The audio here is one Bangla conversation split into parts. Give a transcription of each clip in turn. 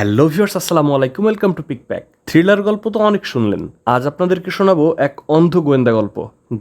হ্যালো ভিউয়ার্স, আসসালামু আলাইকুম, welcome to pick pack. Thriller গল্প তো অনেক শুনলেন। আজ আপনাদেরকে শোনাবো এক অন্ধ গোয়েন্দা গল্প।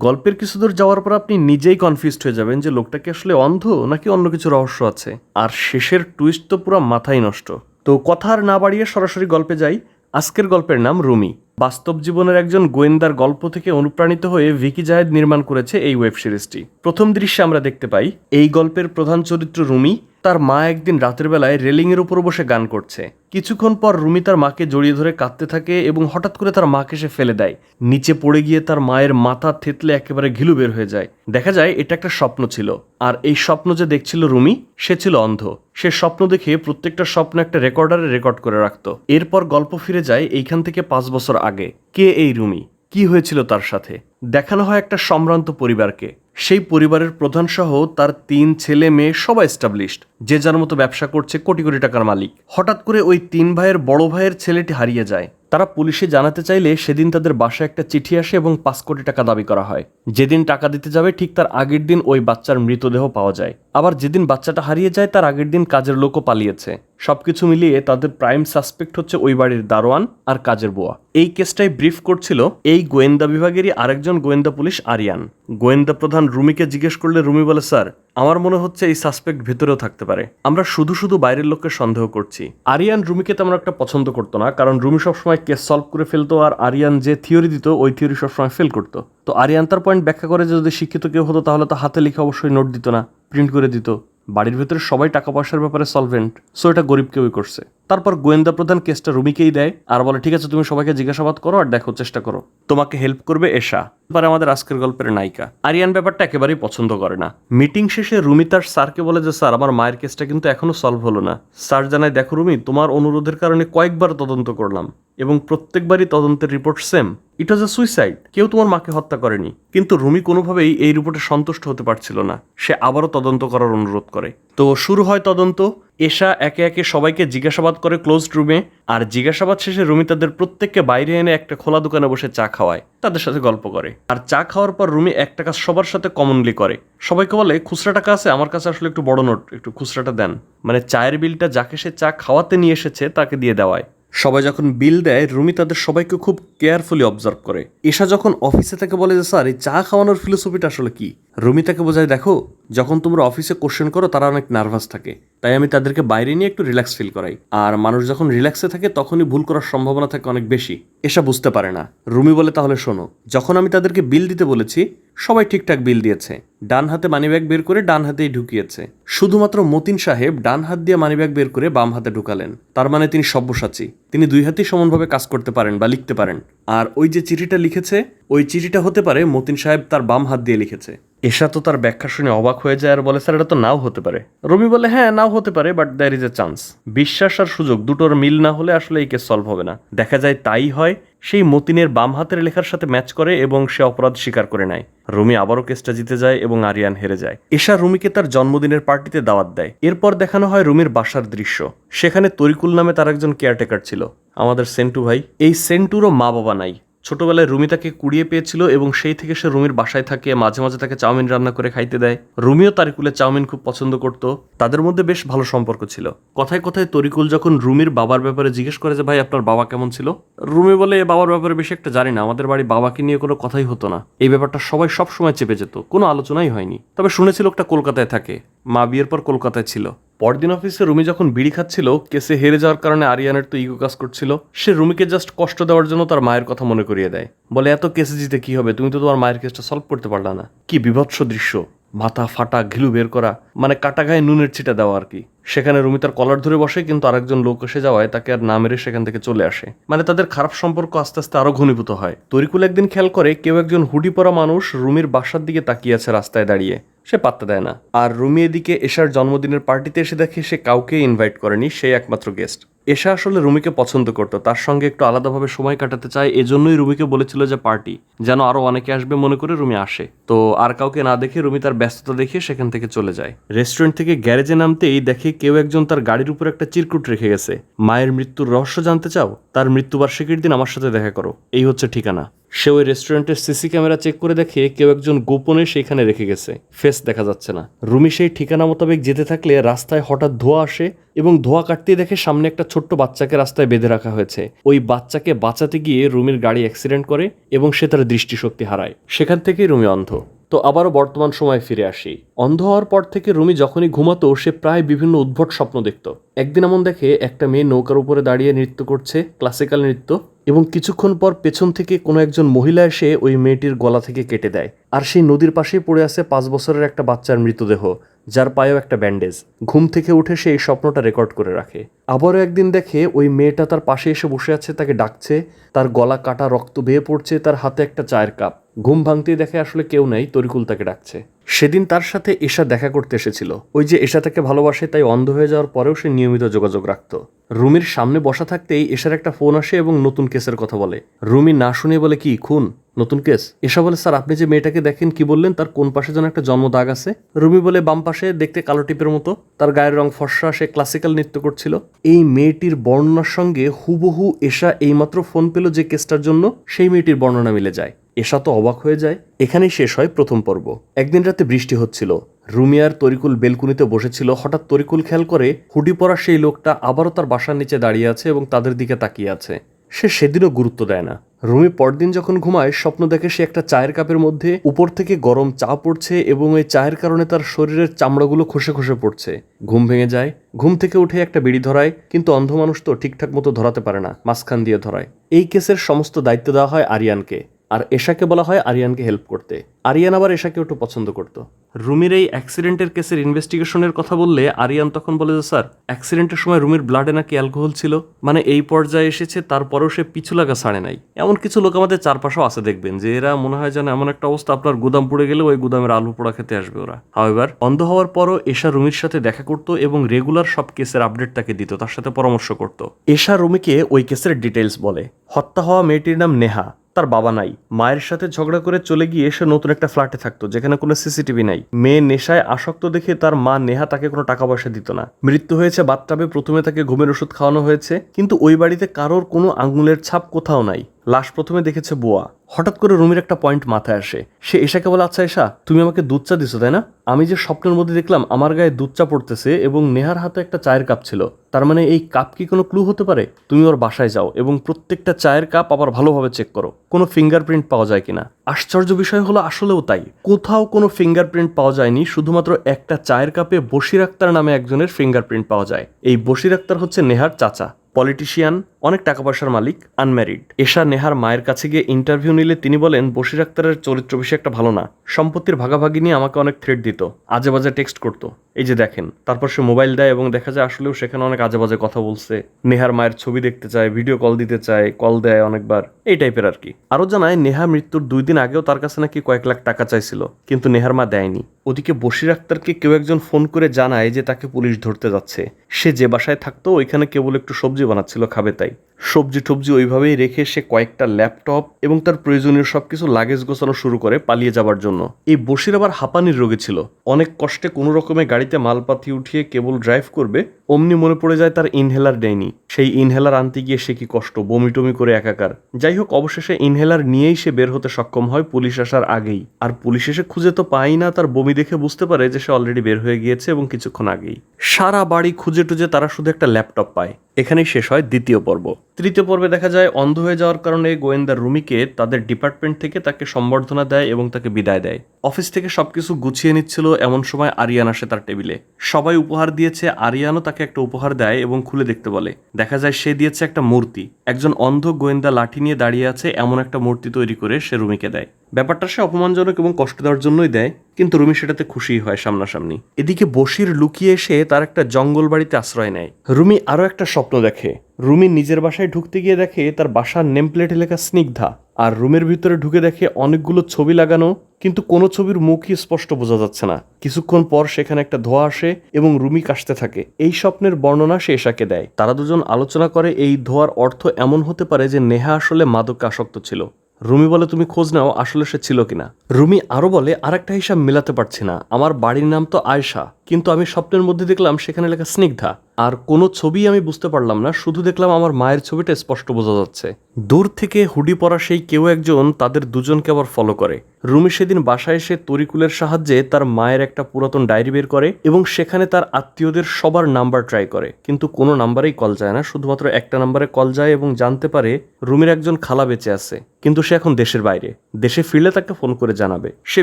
গল্পের কিছু দূর যাওয়ার পর আপনি নিজেই কনফিউজড হয়ে যাবেন যে লোকটা কি আসলে অন্ধ নাকি অন্য কিছু রহস্য আছে। আর শেষের টুইস্ট তো পুরো মাথায় নষ্ট। তো কথা আর না বাড়িয়ে সরাসরি গল্পে যাই। আজকের গল্পের নাম রুমি। বাস্তব জীবনের একজন গোয়েন্দার গল্প থেকে অনুপ্রাণিত হয়ে ভিকি জাহেদ নির্মাণ করেছে এই ওয়েব সিরিজটি প্রথম দৃশ্যে আমরা দেখতে পাই, এই গল্পের প্রধান চরিত্র রুমি তার মা একদিন রাতের বেলায় রেলিংয়ের উপর বসে গান করছে। কিছুক্ষণ পর রুমি তার মাকে জড়িয়ে ধরে কাঁদতে থাকে এবং হঠাৎ করে তার মাকে সে ফেলে দেয়। নিচে পড়ে গিয়ে তার মায়ের মাথা থেতলে একেবারে ঘিলু বের হয়ে যায়। দেখা যায় এটা একটা স্বপ্ন ছিল। আর এই স্বপ্ন যে দেখছিল রুমি, সে ছিল অন্ধ। সে স্বপ্ন দেখে প্রত্যেকটা স্বপ্ন একটা রেকর্ডারে রেকর্ড করে রাখত। এরপর গল্প ফিরে যায় এইখান থেকে পাঁচ বছর আগে। কে এই রুমি? কি হয়েছিল তার সাথে? দেখানো হয় একটা সম্ভ্রান্ত পরিবারকে। সেই পরিবারের প্রধান সহ তার তিন ছেলে মেয়ে সবাই এস্টাবলিশড যে যার মতো ব্যবসা করছে কোটি কোটি টাকার মালিক। হঠাৎ করে ওই তিন ভাইয়ের বড় ভাইয়ের ছেলেটি হারিয়ে যায়। তারা পুলিশে জানাতে চাইলে সেদিন তাদের বাসায় একটা চিঠি আসে এবং পাঁচ কোটি টাকা দাবি করা হয়। যেদিন টাকা দিতে যাবে, ঠিক তার আগের দিন ওই বাচ্চার মৃতদেহ পাওয়া যায়। আবার যেদিন বাচ্চাটা হারিয়ে যায়, তার আগের দিন কাজের লোকও পালিয়েছে। সবকিছু মিলিয়ে তাদের প্রাইম সাসপেক্ট হচ্ছে ওই বাড়ির দারোয়ান আর কাজের বুয়া। এই কেসটাই ব্রিফ করছিল এই গোয়েন্দা বিভাগেরই আরেকজন গোয়েন্দা পুলিশ আরিয়ান। গোয়েন্দা প্রধান রুমিকে জিজ্ঞেস করলে রুমি বলে, স্যার আমার মনে হচ্ছে এই সাসপেক্ট ভেতরেও থাকতে পারে। আমরা শুধু শুধু বাইরের লোককে সন্দেহ করছি। আরিয়ান রুমিকে তেমন একটা পছন্দ করতো না, কারণ রুমি সবসময় কেস সলভ করে ফেলতো আর আরিয়ান যে থিওরি দিত, ওই থিওরি সবসময় ফেল করতো। তো আরিয়ান তার পয়েন্ট ব্যাখ্যা করে যে যদি শিক্ষিত কেউ হতো, তাহলে তো হাতে লিখে অবশ্যই নোট দিত না প্রিন্ট করে দিত। বাড়ির ভেতরে সবাই টাকা পয়সার ব্যাপারে সলভেন্ট সো এটা গরিব কেউই করছে। তারপর গোয়েন্দা প্রধান কেসটা রুমিকেই দেয় আর বলে, ঠিক আছে, তুমি সবাইকে জিজ্ঞাসাবাদ করো আর দেখো, চেষ্টা করো। তোমাকে হেল্প করবে এশা। এবার আমাদের আজকের গল্পের নায়িকা। আরিয়ান ব্যাপারটা একেবারেই পছন্দ করে না। মিটিং শেষে রুমি তার স্যারকে বলে যে, স্যার, আমার মায়ের কেসটা কিন্তু এখনও সলভ হলো না। স্যার জানায়, দেখো রুমি, তোমার অনুরোধের কারণে কয়েকবার তদন্ত করলাম এবং প্রত্যেকবারই তদন্তের report same it was a suicide কেউ তোমার মাকে হত্যা করেনি। কিন্তু রুমি কোনোভাবেই এই রিপোর্টে সন্তুষ্ট হতে পারছিল না। সে আবারও তদন্ত করার অনুরোধ করে। তো শুরু হয় তদন্ত। এশা একে একে সবাইকে জিজ্ঞাসাবাদ করে ক্লোজড রুমে আর জিজ্ঞাসাবাদ শেষে রুমি তাদের প্রত্যেককে বাইরে এনে একটা খোলা দোকানে বসে চা খাওয়ায়, তাদের সাথে গল্প করে। আর চা খাওয়ার পর রুমি একটা কাজ সবার সাথে কমনলি করে। সবাইকে বলে খুচরা টাকা আছে আমার কাছে আসলে একটু বড় নোট একটু খুচরাটা দেন। মানে চায়ের বিলটা যাকে সে চা খাওয়াতে নিয়ে এসেছে, তাকে দিয়ে দেওয়ায়। সবাই যখন বিল দেয়, রুমি তাদের সবাইকে খুব কেয়ারফুলি অবজার্ভ করে। এসা যখন অফিসে তাকে বলে যে, স্যার, এই চা খাওয়ানোর ফিলোসফিটা আসলে কি? রুমি তাকে বোঝায়, দেখো, যখন তোমরা অফিসে কোশ্চেন করো, তারা অনেক নার্ভাস থাকে। তাই আমি তাদেরকে বাইরে নিয়ে একটু রিল্যাক্স ফিল করাই। আর মানুষ যখন রিল্যাক্সে থাকে, তখনই ভুল করার সম্ভাবনা থাকে অনেক বেশি। এসা বুঝতে পারে না। রুমি বলে, তাহলে শোনো, যখন আমি তাদেরকে বিল দিতে বলেছি, সবাই ঠিকঠাক বিল দিয়েছে। ডান হাতে মানিব্যাগ বের করে ডান হাতেই ঢুকিয়েছে। শুধুমাত্র মতিন সাহেব ডান হাত দিয়ে মানিব্যাগ বের করে বাম হাতে ঢুকালেন। তার মানে তিনি সব্যসাচী। তিনি দুই হাতেই সমানভাবে কাজ করতে পারেন বা লিখতে পারেন। আর ওই যে চিঠিটা লিখেছে, ওই চিঠিটা হতে পারে মতিন সাহেব তার বাম হাত দিয়ে লিখেছে। এশা তো তার ব্যাখ্যা শুনে অবাক হয়ে যায় আর বলে, স্যার, এটা তো নাও হতে পারে। রবি বলে হ্যাঁ নাও হতে পারে but there is a chance বিশ্বাস আর সুযোগ, দুটোর মিল না হলে আসলে এই কেস সলভ হবে না। দেখা যায় তাই হয়, সেই মতিনের বাম হাতের লেখার সাথে ম্যাচ করে এবং সে অপরাধ স্বীকার করে নেয়। রুমি আবারও কেসটা জিতে যায় এবং আরিয়ান হেরে যায়। এশা রুমিকে তার জন্মদিনের পার্টিতে দাওয়াত দেয়। এরপর দেখানো হয় রুমির বাসার দৃশ্য। সেখানে তরিকুল নামে তার একজন কেয়ারটেকার ছিল। আমাদের সেন্টু ভাই, এই সেন্টুরও মা বাবা নাই। ছোটবেলায় রুমি তাকে কুড়িয়ে পেয়েছিল এবং সেই থেকে সে রুমির বাসায় থাকে, মাঝে মাঝে তাকে চাউমিন রান্না করে খাইতে দেয়। রুমিও তারিকুলের চাউমিন খুব পছন্দ করত। তাদের মধ্যে বেশ ভালো সম্পর্ক ছিল। কথায় কথায় তরিকুল যখন রুমির বাবার ব্যাপারে জিজ্ঞেস করে যে, ভাই, আপনার বাবা কেমন ছিল? রুমি বলে, "এ বাবার ব্যাপারে বেশি একটা জানি না। আমাদের বাড়ি বাবাকে নিয়ে কোনো কথাই হতো না। এই ব্যাপারটা সবাই সব সময় চেপে যেত। কোনো আলোচনাই হয়নি। তবে শুনেছিল একটা কলকাতায় থাকে। মা বিয়ের পর কলকাতায় ছিল। পরদিন অফিসে রুমি যখন বিড়ি খাচ্ছিল, কেসে হেরে যাওয়ার কারণে আরিয়ানের তো ইগো কাজ করছিল, সে রুমিকে জাস্ট কষ্ট দেওয়ার জন্য তার মায়ের কথা মনে করিয়ে দেয়। বলে, এত কেসে জিতে কি হবে? তুমি তো তোমার মায়ের কেসটা সলভ করতে পারলা না। কি বিভৎস দৃশ্য। মাথা ফাটা, ঘিলু বের করা মানে কাটা গায়ে নুনের ছিটা দেওয়া আর কি। সেখানে রুমি তার কলার ধরে বসে, কিন্তু আরেকজন লোক এসে যাওয়ায় তাকে আর না মেরে সেখান থেকে চলে আসে। মানে তাদের খারাপ সম্পর্ক আস্তে আস্তে আরও ঘনীভূত হয়। তরিকুল একদিন খেয়াল করে কেউ একজন হুডি পরা মানুষ রুমির বাসার দিকে তাকিয়ে আছে রাস্তায় দাঁড়িয়ে। সে পাত্তা দেয় না। আর রুমি এদিকে এশার জন্মদিনের পার্টিতে এসে দেখে সে কাউকে ইনভাইট করেনি সেই একমাত্র গেস্ট এশা আসলে রুমিকে পছন্দ করত, তার সঙ্গে একটু আলাদাভাবে সময় কাটাতে চায়, এজন্যই রুমিকে বলেছিল যে পার্টি। যেন আরও অনেকে আসবে মনে করে রুমি আসে। তো আর কাউকে না দেখে রুমি তার ব্যস্ততা দেখে সেখান থেকে চলে যায়। রেস্টুরেন্ট থেকে গ্যারেজে নামতেই দেখে কেউ একজন তার গাড়ির উপর একটা চিরকুট রেখে গেছে। মায়ের মৃত্যুর রহস্য জানতে চাও? তার মৃত্যুবার্ষিকীর দিন আমার সাথে দেখা করো। এই হচ্ছে ঠিকানা। সে ওই রেস্টুরেন্টের সিসি ক্যামেরা চেক করে দেখে কেউ একজন গোপনে সেখানে রেখে গেছে। ফেস দেখা যাচ্ছে না। রুমি সেই ঠিকানা মোতাবেক যেতে থাকলে রাস্তায় হঠাৎ ধোঁয়া আসে এবং ধোঁয়া কাটতে দেখে সামনে একটা ছোট্ট বাচ্চাকে রাস্তায় বেঁধে রাখা হয়েছে। ওই বাচ্চাকে বাঁচাতে গিয়ে রুমির গাড়ি অ্যাক্সিডেন্ট করে এবং সে তার দৃষ্টিশক্তি হারায়। সেখান থেকেই রুমি অন্ধ। তো আবারও বর্তমান সময়ে ফিরে আসি। অন্ধ হওয়ার পর থেকে রুমি যখনই ঘুমাতো, সে প্রায় বিভিন্ন উদ্ভট স্বপ্ন দেখত। একদিন এমন দেখে একটা মেয়ে নৌকার উপরে দাঁড়িয়ে নৃত্য করছে, ক্লাসিক্যাল নৃত্য, এবং কিছুক্ষণ পর পেছন থেকে কোনো একজন মহিলা এসে ওই মেয়েটির গলা থেকে কেটে দেয়। আর সেই নদীর পাশেই পড়ে আছে পাঁচ বছরের একটা বাচ্চার মৃতদেহ, যার পায়েও একটা ব্যান্ডেজ। ঘুম থেকে উঠে সে এই স্বপ্নটা রেকর্ড করে রাখে। আবারও একদিন দেখে ওই মেয়েটা তার পাশে এসে বসে আছে, তাকে ডাকছে, তার গলা কাটা রক্ত বেয়ে পড়ছে, তার হাতে একটা চায়ের কাপ। ঘুম ভাঙতেই দেখে আসলে কেউ নেই, তরিকুল তাকে ডাকছে। সেদিন তার সাথে এশা দেখা করতে এসেছিল। ওই যে এশা তাকে ভালোবাসে, তাই অন্ধ হয়ে যাওয়ার পরেও সে নিয়মিত যোগাযোগ রাখত। রুমির সামনে বসা থাকতেই এশার একটা ফোন আসে এবং নতুন কেসের কথা বলে। রুমি না শুনে বলে, কি, খুন? নতুন কেস? এসা বলে, স্যার, আপনি যে মেয়েটাকে দেখেন, কি বললেন? তার কোন পাশে যেন একটা জন্ম দাগ আছে? রুমি বলে, বাম পাশে, দেখতে কালো টিপের মতো। তার গায়ের রং ফর্সা, সে ক্লাসিক্যাল নৃত্য করছিল। এই মেয়েটির বর্ণনার সঙ্গে হুবহু এশা এইমাত্র ফোন পেল যে কেসটার জন্য, সেই মেয়েটির বর্ণনা মিলে যায়। এশা তো অবাক হয়ে যায়, এখানেই শেষ হয় প্রথম পর্ব। একদিন রাতে বৃষ্টি হচ্ছিল। রুমিয়ার তরিকুল বেলকুনিতে বসেছিল, হঠাৎ তরিকুল খেয়াল করে হুডি পরা সেই লোকটা আবারও তার বাসার নিচে দাঁড়িয়ে আছে এবং তাদের দিকে তাকিয়ে আছে। সে সেদিনও গুরুত্ব দেয় না। রুমি পরদিন যখন ঘুমায়, স্বপ্ন দেখে সে একটা চায়ের কাপের মধ্যে উপর থেকে গরম চা পড়ছে এবং এই চায়ের কারণে তার শরীরের চামড়াগুলো খসে খসে পড়ছে। ঘুম ভেঙে যায়। ঘুম থেকে উঠে একটা বিড়ি ধরায়, কিন্তু অন্ধ মানুষ তো ঠিকঠাক মতো ধরাতে পারে না, মাঝখান দিয়ে ধরায়। এই কেসের সমস্ত দায়িত্ব দেওয়া হয় আরিয়ানকে। আর এশাকে বলা হয় আরিয়ানকে হেল্প করতে। আরিয়ান আবার এশাকে একটু পছন্দ করত। রুমির এই অ্যাক্সিডেন্টের কেসের ইনভেস্টিগেশনের কথা বললে আরিয়ান তখন বলে যে, স্যার অ্যাক্সিডেন্টের সময় রুমির ব্লাডে নাকি অ্যালকোহল ছিল? মানে এই পর্যায়ে এসেছে, তারপরেও সে পিছু লাগা ছাড়ে নাই। এমন কিছু লোক আমাদের চারপাশেও আছে দেখবেন, যে এরা মনে হয় যেন এমন একটা অবস্থা, আপনার গুদাম পুড়ে গেলে ওই গুদামের আলু পোড়া খেতে আসবে ওরা। হাওয়েভার অন্ধ হওয়ার পরও এশা রুমির সাথে দেখা করতো এবং রেগুলার সব কেসের আপডেট তাকে দিত, তার সাথে পরামর্শ করত। এশা রুমিকে ওই কেসের ডিটেলস বলে। হত্যা হওয়া মেয়েটির নাম নেহা। তার বাবা নাই। মায়ের সাথে ঝগড়া করে চলে গিয়ে সে নতুন একটা ফ্ল্যাটে থাকতো, যেখানে কোনো সিসিটিভি নাই। মেয়ে নেশায় আসক্ত দেখে তার মা নেহা তাকে কোনো টাকা পয়সা দিত না। মৃত্যু হয়েছে বাথটাবে, প্রথমে তাকে ঘুমের ওষুধ খাওয়ানো হয়েছে, কিন্তু ওই বাড়িতে কারোর কোনো আঙুলের ছাপ কোথাও নাই। লাশ প্রথমে দেখেছে বুয়া। হঠাৎ করে রুমির একটা পয়েন্ট মাথায় আসে। সে এশাকে বলে আচ্ছা এশা তুমি আমাকে দুধ চা দিছো, তাই না? আমি যে স্বপ্নের মধ্যে দেখলাম, আমার গায়ে দুধ চা পড়তেছে এবং নেহার হাতে একটা চায়ের কাপ ছিল। তার মানে এই কাপ কি কোনো ক্লু হতে পারে? তুমি ওর বাসায় যাও এবং প্রত্যেকটা চায়ের কাপ আবার ভালোভাবে চেক করো। কোনো ফিঙ্গারপ্রিন্ট পাওয়া যায় কিনা? আশ্চর্য বিষয় হলো আসলেও তাই। কোথাও কোনো ফিঙ্গারপ্রিন্ট পাওয়া যায়নি, শুধুমাত্র একটা চায়ের কাপে বশির আক্তার নামে একজনের ফিঙ্গারপ্রিন্ট পাওয়া যায়। এই বশির আক্তার হচ্ছে নেহার চাচা। পলিটিশিয়ান অনেক টাকা পয়সার মালিক আনম্যারিড এশা নেহার মায়ের কাছে গিয়ে ইন্টারভিউ নিলে তিনি বলেন, বশির আক্তারের চরিত্র বেশি একটা ভালো না। সম্পত্তির ভাগাভাগি নিয়ে আমাকে অনেক থ্রেট দিত, আজে বাজে টেক্সট করতো। এই যে দেখেন, তারপর সে মোবাইল দেয় এবং দেখা যায় আসলেও সেখানে অনেক আজে বাজে কথা বলছে। নেহার মায়ের ছবি দেখতে চায় ভিডিও কল দিতে চায় কল দেয় অনেকবার, এই টাইপের আর কি। আরও জানায়, নেহা মৃত্যুর দুই দিন আগেও তার কাছে নাকি কয়েক লাখ টাকা চাইছিল, কিন্তু নেহার মা দেয়নি। ওদিকে বশির আক্তারকে কেউ একজন ফোন করে জানায় যে তাকে পুলিশ ধরতে যাচ্ছে। সে যে বাসায় থাকতো, ওইখানে কেবল একটু সবজি বানাচ্ছিল খাবে তাই। চাই সবজি টবজি ওইভাবেই রেখে সে কয়েকটা ল্যাপটপ এবং তার প্রয়োজনীয় সবকিছু লাগেজ গোছানো শুরু করে পালিয়ে যাবার জন্য। এই বসির আবার হাঁপানির রোগে ছিল। অনেক কষ্টে কোনো রকমে গাড়িতে মালপাতি উঠিয়ে কেবল ড্রাইভ করবে, অমনি মনে পড়ে যায় তার ইনহেলার দেয়নি। সেই ইনহেলার আনতে গিয়ে সে কি কষ্ট বমি টমি করে একাকার। যাই হোক, অবশেষে ইনহেলার নিয়েই সে বের হতে সক্ষম হয় পুলিশ আসার আগেই। আর পুলিশ এসে খুঁজে তো পাই না, তার বমি দেখে বুঝতে পারে যে সে অলরেডি বের হয়ে গিয়েছে এবং কিছুক্ষণ আগেই। সারা বাড়ি খুঁজে টুজে তারা শুধু একটা ল্যাপটপ পায়। এখানেই শেষ হয় দ্বিতীয় পর্ব। তৃতীয় পর্বে দেখা যায়, অন্ধ হয়ে যাওয়ার কারণে গোয়েন্দা রুমিকে তাদের ডিপার্টমেন্ট থেকে তাকে সম্বর্ধনা দেয় এবং তাকে বিদায় দেয়। অফিস থেকে সবকিছু গুছিয়ে নিচ্ছিল এমন সময় আরিয়ান আসে তার টেবিলে। সবাই উপহার দিয়েছে, আরিয়ানও তাকে একটা উপহার দেয় এবং খুলে দেখতে বলে। দেখা যায় সে দিয়েছে একটা মূর্তি। একজন অন্ধ গোয়েন্দা লাঠি নিয়ে দাঁড়িয়ে আছে, এমন একটা মূর্তি তৈরি করে সে রুমিকে দেয়। ব্যাপারটা সে অপমানজনক এবং কষ্ট দেওয়ার জন্যই দেয়, কিন্তু রুমি সেটাতে খুশি হয় সামনাসামনি। এদিকে বসির লুকিয়ে এসে তার একটা জঙ্গল বাড়িতে আশ্রয় নেয়। রুমি আরও একটা স্বপ্ন দেখে। রুমি নিজের বাসায় ঢুকতে গিয়ে দেখে তার বাসার নেম প্লেটে লেখা স্নিগ্ধা, আর রুমের ভিতরে ঢুকে দেখে অনেকগুলো ছবি লাগানো, কিন্তু কোনো ছবির মুখই স্পষ্ট বোঝা যাচ্ছে না। কিছুক্ষণ পর সেখানে একটা ধোয়া আসে এবং রুমি কাশতে থাকে। এই স্বপ্নের বর্ণনা সে এশাকে দেয়। তারা দুজন আলোচনা করে এই ধোয়ার অর্থ এমন হতে পারে যে নেহা আসলে মাদকে আসক্ত ছিল। রুমি বলে, তুমি খোঁজ নাও আসলে সে ছিল কিনা। রুমি আরও বলে, আরেকটা হিসাব মিলাতে পারছি না। আমার বাড়ির নাম তো আয়শা, কিন্তু আমি স্বপ্নের মধ্যে দেখলাম সেখানে লেখা স্নিগ্ধা। আর কোনো ছবি আমি বুঝতে পারলাম না, শুধু দেখলাম আমার মায়ের ছবিটা স্পষ্ট বোঝা যাচ্ছে। দূর থেকে হুডি পরা সেই কেউ একজন তাদের দুজনকে আবার ফলো করে। রুমি সেদিন বাসায় এসে তরিকুলের সাহায্যে তার মায়ের একটা পুরাতন ডায়েরি বের করে এবং সেখানে তার আত্মীয়দের সবার নাম্বার ট্রাই করে। কিন্তু কোনো নাম্বারেই কল যায় না, শুধুমাত্র একটা নাম্বারে কল যায় এবং জানতে পারে রুমির একজন খালা বেঁচে আছে। কিন্তু সে এখন দেশের বাইরে, দেশে ফিরলে তাকে ফোন করে জানাবে। সে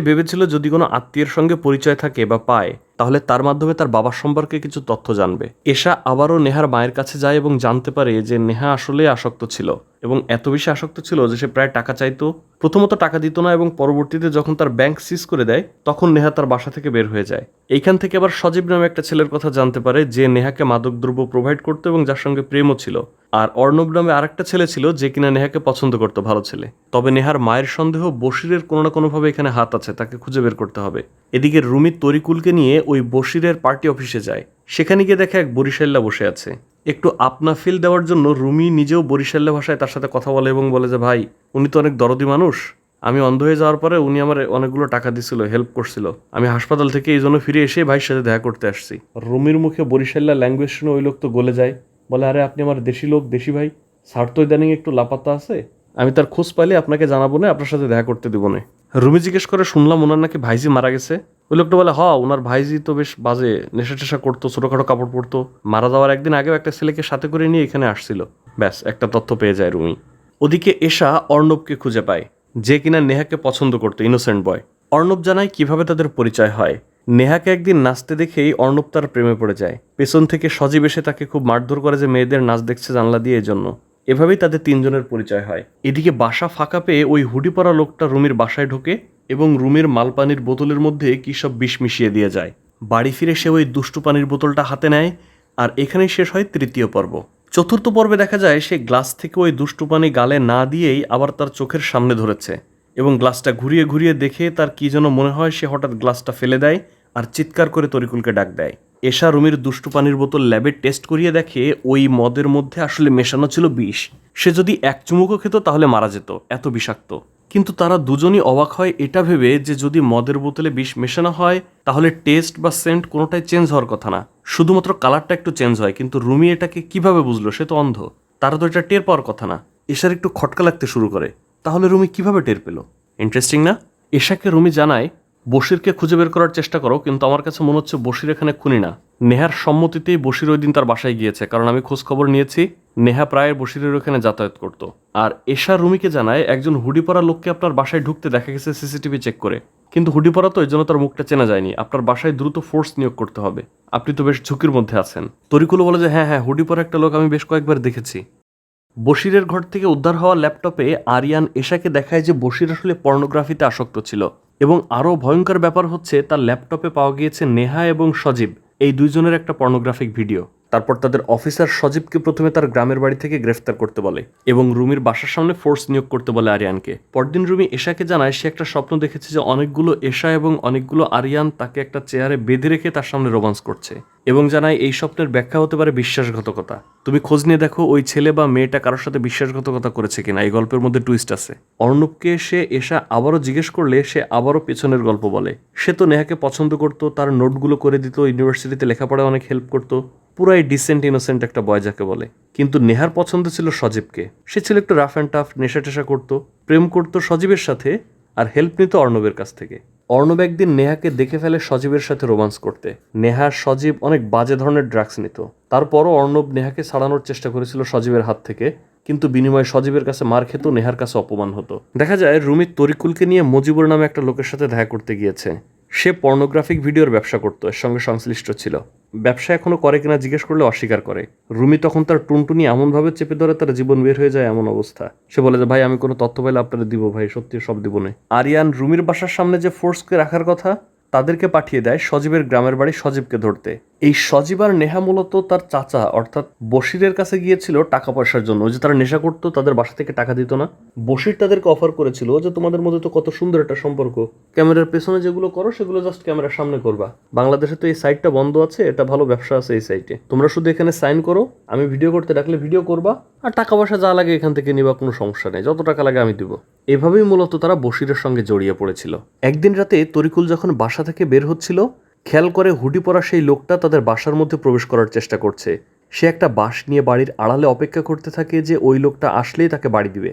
ভেবেছিল যদি কোনো আত্মীয়ের সঙ্গে পরিচয় থাকে বা পায়, তাহলে তার মাধ্যমে তার বাবার সম্পর্কে কিছু তথ্য জানবে। এশা আবারও নেহার মায়ের কাছে যায় এবং জানতে পারে যে নেহা আসলে আসক্ত ছিল এবং এত বেশি আসক্ত ছিল যে সে প্রায় টাকা চাইতো, প্রথমত টাকা দিত না এবং পরবর্তীতে যখন তার ব্যাংক সিজ করে দেয়, তখন নেহা তার বাসা থেকে বের হয়ে যায়। এইখান থেকে আবার সজীব নামে একটা ছেলের কথা জানতে পারে যে নেহাকে মাদকদ্রব্য প্রোভাইড করতো এবং যার সঙ্গে প্রেমও ছিল। আর অর্ণব নামে আরেকটা ছেলে ছিল যে কিনা নেহাকে পছন্দ করতো ভালো ছেলে। তবে নেহার মায়ের সন্দেহ বশিরের কোনো না কোনোভাবে এখানে হাত আছে, তাকে খুঁজে বের করতে হবে। এদিকে রুমি তরিকুলকে নিয়ে ওই বশিরের পার্টি অফিসে যায়। সেখানে গিয়ে দেখে এক বরিশাল্লা বসে আছে। একটু আপনা ফিল দেওয়ার জন্য রুমি নিজেও বরিশাল্লা ভাষায় তার সাথে কথা বলে এবং বলে যে, ভাই, উনি তো অনেক দরদি মানুষ। আমি অন্ধ হয়ে যাওয়ার পরে উনি আমার অনেকগুলো টাকা দিছিল, হেল্প করছিল। আমি হাসপাতাল থেকে এই জন্য ফিরে এসে ভাইয়ের সাথে দেখা করতে আসছি। রুমির মুখে বরিশাল্লা ল্যাঙ্গুয়েজ শুনে ওই লোক তো গলে যায়। বলে, আরে, আপনি আমার দেশি লোক, দেশি ভাই, স্যার তো ইদানিং একটু লাপাত্তা আছে। আমি তার খোঁজ পাইলে আপনাকে জানাব না, আপনার সাথে দেখা করতে দেবো না। রুমি জিজ্ঞেস করে, শুনলাম ওনার নাকি ভাইজি মারা গেছে? ওই লোকটা বলে, হ, ওনার ভাইজি তো বেশ বাজে, নেশা টেশা করতো, ছোটোখাটো কাপড় পরতো। মারা যাওয়ার একদিন আগেও একটা ছেলেকে সাথে করে নিয়ে এখানে আসছিল। ব্যাস, একটা তথ্য পেয়ে যায় রুমি। ওদিকে এশা অর্ণবকে খুঁজে পায়, যে কিনা নেহাকে পছন্দ করতো, ইনোসেন্ট বয়। অর্ণব জানায় কীভাবে তাদের পরিচয় হয়। নেহাকে একদিন নাচতে দেখেই অর্ণব তার প্রেমে পড়ে যায়। পেছন থেকে সজীব এসে তাকে খুব মারধর করে যে মেয়েদের নাচ দেখছে জানলা দিয়ে এজন্য। এভাবেই তাদের তিনজনের পরিচয় হয়। এদিকে বাসা ফাঁকা পেয়ে ওই হুডি পরা লোকটা রুমির বাসায় ঢোকে এবং রুমির মালপানির বোতলের মধ্যে কী সব বিষ মিশিয়ে দিয়ে যায়। বাড়ি ফিরে সে ওই দুষ্টু পানির বোতলটা হাতে নেয় আর এখানেই শেষ হয় তৃতীয় পর্ব। চতুর্থ পর্বে দেখা যায় সে গ্লাস থেকে ওই দুষ্টু পানি গালে না দিয়েই আবার তার চোখের সামনে ধরেছে এবং গ্লাসটা ঘুরিয়ে ঘুরিয়ে দেখে তার কি যেন মনে হয় সে হঠাৎ গ্লাসটা ফেলে দেয় আর চিৎকার করে তরিকুলকে ডাক দেয়। এশা রুমির দুষ্টু পানির বোতল ল্যাবে টেস্ট করিয়ে দেখে ওই মদের মধ্যে আসলে মেশানো ছিল বিষ। সে যদি এক চুমুকও খেত তাহলে মারা যেত, এত বিষাক্ত। কিন্তু তারা দুজনই অবাক হয় এটা ভেবে যে যদি মদের বোতলে বিষ মেশানো হয়, তাহলে টেস্ট বা সেন্ট কোনোটাই চেঞ্জ হওয়ার কথা না। শুধুমাত্র কালারটা একটু চেঞ্জ হয়, কিন্তু রুমি এটাকে কীভাবে বুঝলো সে তো অন্ধ। তারা তো এটা টের পাওয়ার কথা না। এশার একটু খটকা লাগতে শুরু করে। তাহলে রুমি কীভাবে টের পেল? ইন্টারেস্টিং না? এশাকে রুমি জানায় বশিরকে খুঁজে বের করার চেষ্টা করো, কিন্তু আমার কাছে মনে হচ্ছে বশির এখানে খুনি না। নেহার সম্মতিতেই বশির ওই দিন তার বাসায় গিয়েছে, কারণ আমি খোঁজ খবর নিয়েছি, নেহা প্রায় বশিরের ওখানে যাতায়াত করত। আর এশা রুমিকে জানায়, একজন হুডি পরা লোককে আপনার বাসায় ঢুকতে দেখা গেছে সিসিটিভি চেক করে। কিন্তু হুডি পরা তো এই জন্য তার মুখটা চেনা যায়নি, আপনার বাসায় দ্রুত ফোর্স নিয়োগ করতে হবে। আপনি তো বেশ ঝুঁকির মধ্যে আছেন। তরিকুলো বলে যে হ্যাঁ হ্যাঁ হুডি পরা একটা লোক আমি বেশ কয়েকবার দেখেছি। বশিরের ঘর থেকে উদ্ধার হওয়া ল্যাপটপে আরিয়ান এশাকে দেখায় যে বশির আসলে পর্নোগ্রাফিতে আসক্ত ছিল এবং আরও ভয়ঙ্কর ব্যাপার হচ্ছে তার ল্যাপটপে পাওয়া গিয়েছে নেহা এবং সজীব, এই দুইজনের একটা পর্নোগ্রাফিক ভিডিও। তারপর তাদের অফিসার সজীবকে প্রথমে তার গ্রামের বাড়ি থেকে গ্রেফতার করতে বলে এবং রুমির বাসার সামনে ফোর্স নিয়োগ করতে বলে আরিয়ানকে। পরদিন রুমি এশাকে জানায় সে একটা স্বপ্ন দেখেছে যে অনেকগুলো এশা এবং অনেকগুলো আরিয়ান তাকে একটা চেয়ারে বেঁধে রেখে তার সামনে রোমান্স করছে এবং জানায় এই স্বপ্নের ব্যাখ্যা হতে পারে বিশ্বাসঘাতকতা। তুমি খোঁজ নিয়ে দেখো ওই ছেলে বা মেয়েটা কারোর সাথে বিশ্বাসঘাতকতা করেছে কিনা, এই গল্পের মধ্যে টুইস্ট আছে। অর্ণবকে সে এশা আবারও জিজ্ঞেস করলে সে আবারও পেছনের গল্প বলে। সে তো নেহাকে পছন্দ করতো, তার নোটগুলো করে দিত ইউনিভার্সিটিতে লেখাপড়ায় অনেক হেল্প করতো। পুরাই ডিসেন্ট ইনোসেন্ট একটা বয় যাকে বলে। কিন্তু নেহার পছন্দ ছিল সজীবকে। সে ছিল একটু রাফ অ্যান্ড টাফ নেশা টেশা করতো, প্রেম করতো সজীবের সাথে আর হেল্প নিত অর্ণবের কাছ থেকে। অর্ণব একদিন নেহাকে দেখে ফেলে সজীবের সাথে রোমান্স করতে। নেহার সজীব অনেক বাজে ধরনের ড্রাগস নিত। তারপরও অর্ণব নেহাকে ছাড়ানোর চেষ্টা করেছিল সজীবের হাত থেকে, কিন্তু বিনিময়ে সজীবের কাছে মার খেত, নেহার কাছে অপমান হতো। দেখা যায় রুমিত তরিকুলকে নিয়ে মজিবুর নামে একটা লোকের সাথে দেখা করতে গিয়েছে। সে পর্নোগ্রাফিক ভিডিওর ব্যবসা করত, এর সঙ্গে সংশ্লিষ্ট ছিল। ব্যবসা এখনও করে কিনা জিজ্ঞেস করলে অস্বীকার করে। রুমি তখন তার টুনটুনি এমনভাবে চেপে ধরে তার জীবন বের হয়ে যায় এমন অবস্থা। সে বলে যে, ভাই, আমি কোনো তথ্য পাইলে আপনারা দিব, ভাই, সত্যি সব দিব না। আরিয়ান রুমির বাসার সামনে যে ফোর্সকে রাখার কথা, তাদেরকে পাঠিয়ে দেয় সজীবের গ্রামের বাড়ি সজীবকে ধরতে। এই সজীব আর নেহা মূলত তার চাচা, অর্থাৎ বশিরের কাছে গিয়েছিল টাকা পয়সার জন্য। যে তারা নেশা করতো, তাদের বাসা থেকে টাকা দিত না। বশির তাদেরকে অফার করেছিল যে, তোমাদের মধ্যে তো কত সুন্দর একটা সম্পর্ক। ক্যামেরার পেছনে যেগুলো করো, সেগুলো জাস্ট ক্যামেরার সামনে করবা। বাংলাদেশে তো এই সাইটটা বন্ধ আছে, এটা ভালো ব্যবসা আছে এই সাইটে তোমরা শুধু এখানে সাইন করো, আমি ভিডিও করতে ডাকলে ভিডিও করবা, আর টাকা পয়সা যা লাগে এখান থেকে নিবা, কোনো সমস্যা নেই। যত টাকা লাগে আমি দিব। এভাবেই মূলত তারা বশিরের সঙ্গে জড়িয়ে পড়েছিল। একদিন রাতে তরিকুল যখন বাসা থেকে বের হচ্ছিল খেয়াল করে হুডি পরা সেই লোকটা তাদের বাসার মধ্যে প্রবেশ করার চেষ্টা করছে। সে একটা বাঁশ নিয়ে বাড়ির আড়ালে অপেক্ষা করতে থাকে যে ওই লোকটা আসলেই তাকে বাড়ি দিবে।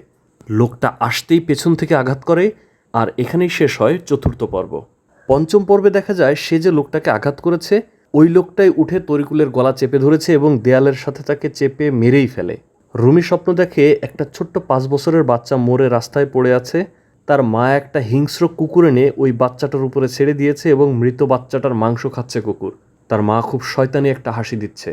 লোকটা আসতেই পেছন থেকে আঘাত করে আর এখানেই শেষ হয় চতুর্থ পর্ব। পঞ্চম পর্বে দেখা যায় সে যে লোকটাকে আঘাত করেছে, ওই লোকটাই উঠে তরিকুলের গলা চেপে ধরেছে এবং দেয়ালের সাথে তাকে চেপে মেরেই ফেলে। রুমি স্বপ্ন দেখে একটা ছোট্ট পাঁচ বছরের বাচ্চা মরে রাস্তায় পড়ে আছে তার মা একটা হিংস্র কুকুর এনে ওই বাচ্চাটার উপরে ছেড়ে দিয়েছে এবং মৃত বাচ্চাটার মাংস খাচ্ছে কুকুর। তার মা খুব শয়তানি একটা হাসি দিচ্ছে।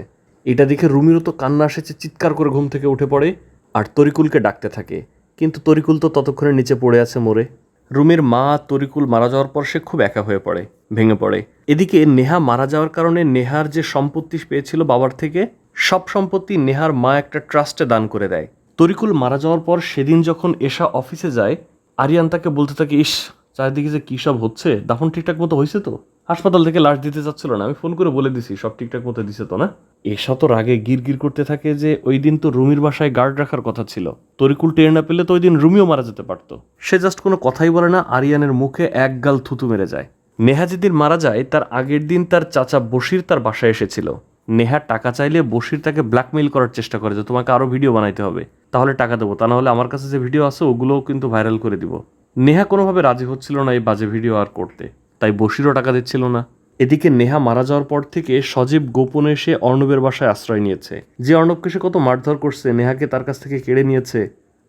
এটা দেখে রুমিরও তো কান্না এসেছে, চিৎকার করে ঘুম থেকে উঠে পড়ে আর তরিকুলকে ডাকতে থাকে। কিন্তু তরিকুল তো ততক্ষণে নিচে পড়ে আছে মরে রুমির মা তরিকুল মারা যাওয়ার পর সে খুব একা হয়ে পড়ে, ভেঙে পড়ে। এদিকে নেহা মারা যাওয়ার কারণে নেহার যে সম্পত্তি পেয়েছিল বাবার থেকে, সব সম্পত্তি নেহার মা একটা ট্রাস্টে দান করে দেয়। তরিকুল মারা যাওয়ার পর সেদিন যখন এশা অফিসে যায় আরিয়ান তাকে বলতে থাকে, ইস, চারিদিকে যে কী সব হচ্ছে? দাফন ঠিকঠাক মতো হয়েছে তো? হাসপাতাল থেকে লাশ দিতে চাচ্ছিল না। আমি ফোন করে বলে দিছি, সব ঠিকঠাক মতো দিছে তো না? এসা রাগে গির গির করতে থাকে যে, ওই দিন তো রুমির বাসায় গার্ড রাখার কথা ছিল। তরিকুল টের না পেলে তো ওই দিন রুমিও মারা যেতে পারতো। সে জাস্ট কোনো কথাই বলে না, আরিয়ানের মুখে এক গাল থুতু মেরে যায়। নেহা যেদিন মারা যায়, তার আগের দিন তার চাচা বশির তার বাসায় এসেছিল। নেহা টাকা চাইলে বশির তাকে ব্ল্যাকমেইল করার চেষ্টা করে যে, তোমাকে আরও ভিডিও বানাইতে হবে। তাহলে টাকা দেবো। তা নাহলে আমার কাছে যে ভিডিও আছে, ওগুলোও কিন্তু ভাইরাল করে দিব। নেহা কোনোভাবে রাজি হচ্ছিল না এই বাজে ভিডিও আর করতে। তাই বশিরও টাকা দিচ্ছিল না। এদিকে নেহা মারা যাওয়ার পর থেকে সজীব গোপনে এসে অর্ণবের বাসায় আশ্রয় নিয়েছে। যে অর্ণবকে সে কত মারধর করছে, নেহাকে তার কাছ থেকে কেড়ে নিয়েছে।